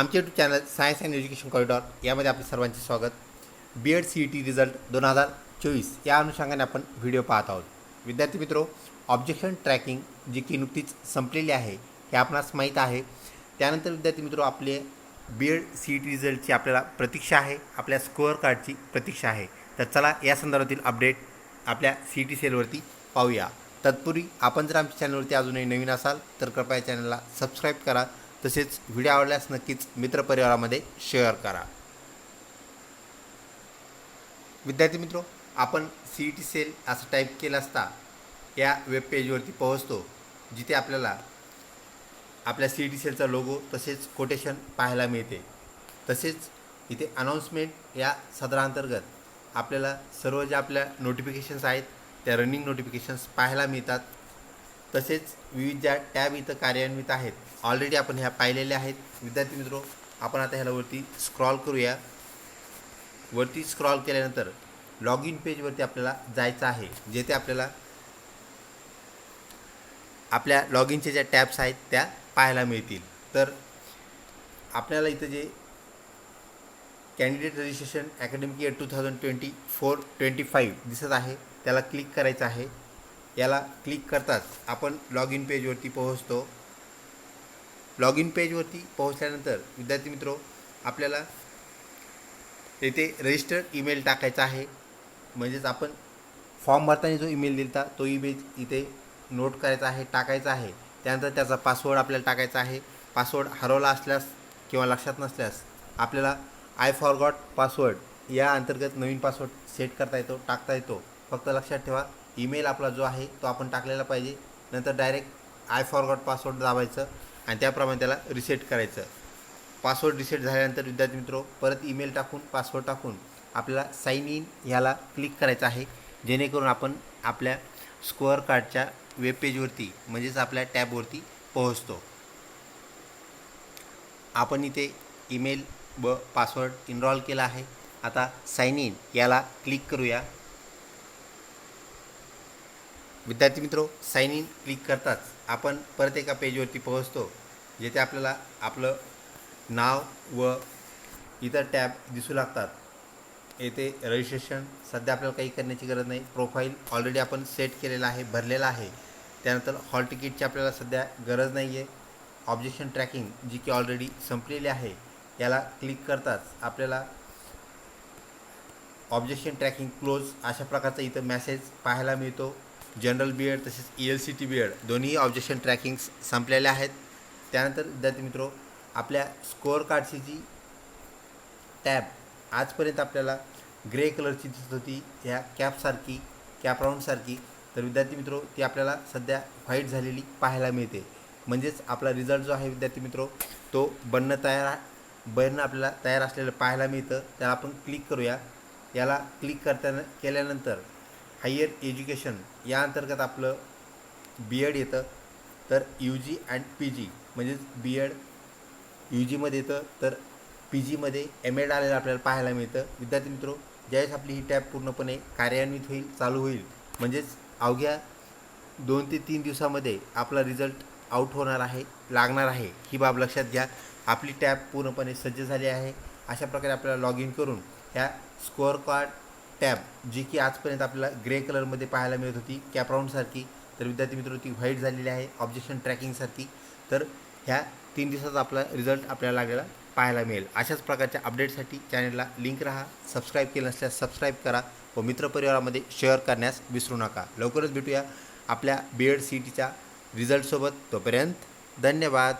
आमचे YouTube channel science and education corridor यामध्ये आपले सर्वांचे स्वागत. B Ed C E T result दोन हजार चोवीस या अनुषंगाने आपण व्हिडिओ पाहत आहोत. विद्यार्थी मित्रो ऑब्जेक्शन ट्रॅकिंग जी की नुकतीच संपलेली आहे हे आपणास माहीत आहे. त्यानंतर विद्यार्थी मित्रो आपले B Ed C E T रिझल्टची आपल्याला प्रतीक्षा आहे आपल्या स्कोअर कार्डची प्रतीक्षा आहे. तर चला या संदर्भातील अपडेट आपल्या सी टी सेलवरती पाहूया. तत्पूर्वी आपण जर आमच्या चॅनलवरती अजूनही नवीन असाल तर कृपया चॅनलला सबस्क्राईब करा. तसेच व्हिडिओ आवडल्यास नक्कीच मित्रपरिवारामध्ये शेअर करा. विद्यार्थी मित्रो आपण सी ई टी सेल असं टाईप केलं असता या वेबपेजवरती पोहोचतो जिथे आपल्याला आपल्या सी ई टी सेलचा लोगो तसेच कोटेशन पाहायला मिळते. तसेच इथे अनाऊन्समेंट या सदराअंतर्गत आपल्याला सर्व ज्या आपल्या नोटिफिकेशन्स आहेत त्या रनिंग नोटिफिकेशन्स पाहायला मिळतात. तसेच विविध ज्या टॅब इथं कार्यान्वित आहेत ऑलरेडी आपण ह्या पाहिलेल्या आहेत. विद्यार्थी मित्रो आपण आता ह्याला वरती स्क्रॉल करूया. वरती स्क्रॉल केल्यानंतर लॉग इन पेजवरती आपल्याला जायचं आहे जेथे आपल्याला आपल्या लॉग इनच्या ज्या टॅब्स आहेत त्या पाहायला मिळतील. तर आपल्याला इथं जे candidate registration academic year two thousand twenty four twenty five दिसत आहे त्याला क्लिक करायचं आहे. याला क्लिक करताच आपण लॉग इन पेजवरती पोहोचतो. लॉग इन पेजवरती पोहोचल्यानंतर विद्यार्थी मित्रो आपल्याला येथे रजिस्टर्ड ईमेल टाकायचा आहे. म्हणजेच आपण फॉर्म भरताना जो ईमेल दिलता तो ईमेल इथे नोट करायचा आहे टाकायचा आहे. त्यानंतर त्याचा पासवर्ड आपल्याला टाकायचा आहे. पासवर्ड हरवला असल्यास किंवा लक्षात नसल्यास आपल्याला आय फॉरगॉट पासवर्ड या अंतर्गत नवीन पासवर्ड सेट करता येतो टाकता येतो. फक्त लक्षात ठेवा ईमेल आपला जो आहे तो आपण टाकलेला पाहिजे. नंतर डायरेक्ट आय फॉरगॉट पासवर्ड दाबायचं आणि त्याप्रमाणे त्याला रिसेट करायचं. पासवर्ड रिसेट झाल्यानंतर विद्यार्थी मित्रो परत ईमेल टाकून पासवर्ड टाकून आपल्याला साईन इन ह्याला क्लिक करायचं आहे. जेणेकरून आपण आपल्या स्कोअर कार्डच्या वेबपेजवरती म्हणजेच आपल्या टॅबवरती पोहोचतो. आपण इथे ईमेल व पासवर्ड इनरॉल केला आहे. आता साईन इन याला क्लिक करूया. विद्यार्थी मित्रो साईन इन क्लिक करताच आपण परत एका पेजवरती पोहोचतो जेथे आपल्याला आपलं नाव व इतर टॅब दिसू लागतात. येथे रजिस्ट्रेशन सध्या आपल्याला काही करण्याची गरज नाही. प्रोफाईल ऑलरेडी आपण सेट केलेला आहे भरलेला आहे. त्यानंतर हॉल तिकीटची आपल्याला सध्या गरज नाही आहे ऑब्जेक्शन ट्रॅकिंग जी की ऑलरेडी संपलेली आहे याला क्लिक करताच आपल्याला ऑब्जेक्शन ट्रॅकिंग क्लोज अशा प्रकारचा इथं मॅसेज पाहायला मिळतो. जनरल बी एड तसेच E L C T B Ed दोन्ही ऑब्जेक्शन ट्रॅकिंग्स संपलेल्या आहेत. त्यानंतर विद्यार्थी मित्रो आपल्या स्कोअर कार्डची जी टॅब आजपर्यंत आपल्याला ग्रे कलरची दिसत होती ह्या कॅपसारखी कॅप राऊंडसारखी तर विद्यार्थी मित्रो ती आपल्याला सध्या व्हाईट झालेली पाहायला मिळते. म्हणजेच आपला रिझल्ट जो आहे विद्यार्थी मित्रो तो बनणं तयार बनणं आपल्याला तयार असलेलं पाहायला मिळतं. त्याला आपण क्लिक करूया. याला क्लिक करताना केल्यानंतर हायर एज्युकेशन या अंतर्गत आपलं बी एड येतं. तर U G and P G म्हणजेच बी एड यू जीमध्ये येतं. तर पी जीमध्ये एम एड आलेलं आपल्याला पाहायला मिळतं. विद्यार्थी मित्रो ज्यावेळेस आपली ही टॅब पूर्णपणे कार्यान्वित होईल चालू होईल म्हणजेच अवघ्या दोन ते तीन दिवसामध्ये आपला रिझल्ट आउट होणार आहे लागणार आहे ही बाब लक्षात घ्या. आपली टॅब पूर्णपणे सज्ज झाली आहे. अशा प्रकारे आपल्याला लॉग इन करून ह्या स्कोअर कार्ड टॅब जी की आजपर्यंत आपल्याला ग्रे कलरमध्ये पाहायला मिळत होती. कॅपराऊंडसारखी तर विद्यार्थी मित्र ती व्हाईट झालेली आहे. ऑब्जेक्शन ट्रॅकिंगसारखी तर ह्या तीन दिवसात आपला रिझल्ट आपल्याला लागलेला पाहायला मिळेल. अशाच प्रकारच्या अपडेटसाठी चॅनलला लिंक राहा. सबस्क्राईब केलं नसल्यास सबस्क्राईब करा व मित्रपरिवारामध्ये शेअर करण्यास विसरू नका. लवकरच भेटूया आपल्या बी एड सी टीच्या रिझल्टसोबत तोपर्यंत धन्यवाद.